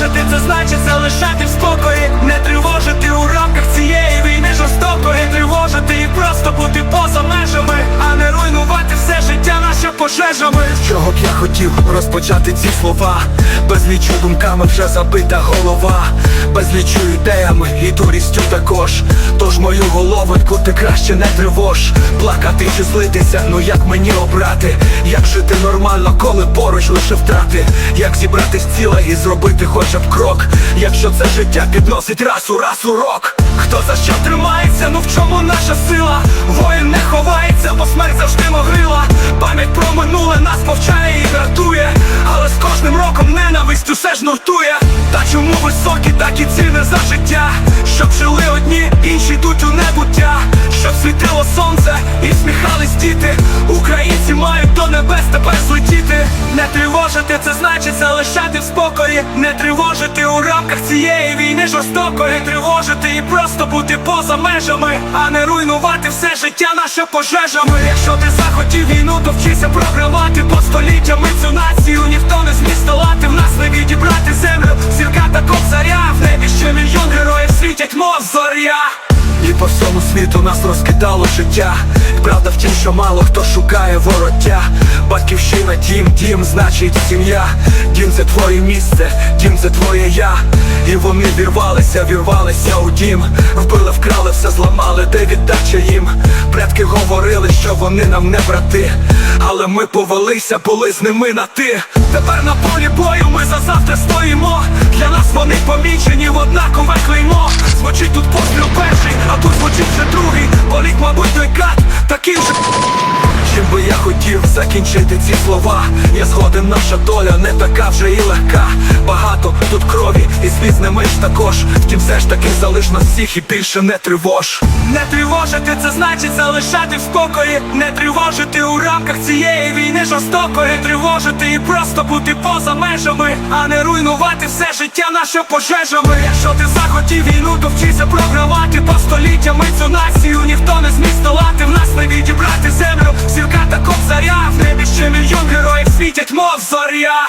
бачити, це значить залишати в спокої. Пожежами. Чого б я хотів розпочати ці слова? Безлічу думками вже забита голова. Безлічу ідеями і дурістю також. Тож мою головоньку ти краще не тривож. Плакати чи злитися, ну як мені обрати? Як жити нормально, коли поруч лише втрати? Як зібратись ціле і зробити хоча б крок? Якщо це життя підносить раз у раз урок? Хто за що тримається, ну в чому наша сила? Воїн не ховається, бо смерть завжди могила високі такі ціни за життя? Щоб жили одні, інші йдуть у небуття. Щоб світило сонце і всміхались діти. Українці мають до небес тепер злетіти. Не тривожити, це значить залишати в спокої, не тривожити у рамках цієї війни жорстокої, тривожити і просто бути поза межами, а не руйнувати все життя наше пожежами. Якщо ти захотів війну, то вчися програвати. По століттями цю націю ніхто не зміг здолати. В нас не відібрати землю. Зірка та світу нас розкидало життя. Правда в тім, що мало хто шукає вороття. Батьківщина, дім, дім, значить сім'я. Дім це твоє місце, дім це твоє я. І вони вірвалися, вірвалися у дім. Вбили, вкрали, все зламали, де віддача їм? Предки говорили, що вони нам не брати. Але ми повелися, були з ними на ти. Тепер на полі бою ми за завтра стоїмо нас вони помічені в однакове клеймо. Звучить тут постріл перший, а тут звучить вже другий. Полік, мабуть, той кат, таким же хотів закінчити ці слова. Я згоден, наша доля не така вже і легка. Багато тут крові і сліз не менш також. Втім все ж таки залиш нас всіх і більше не тривож. Не тривожити, це значить залишати в спокої, не тривожити у рамках цієї війни жорстокої, тривожити і просто бути поза межами, а не руйнувати все життя наше пожежами. Якщо ти захотів війну, то вчися програвати по століттями цю націю ніхто не зміг здолати, світять, мов зоря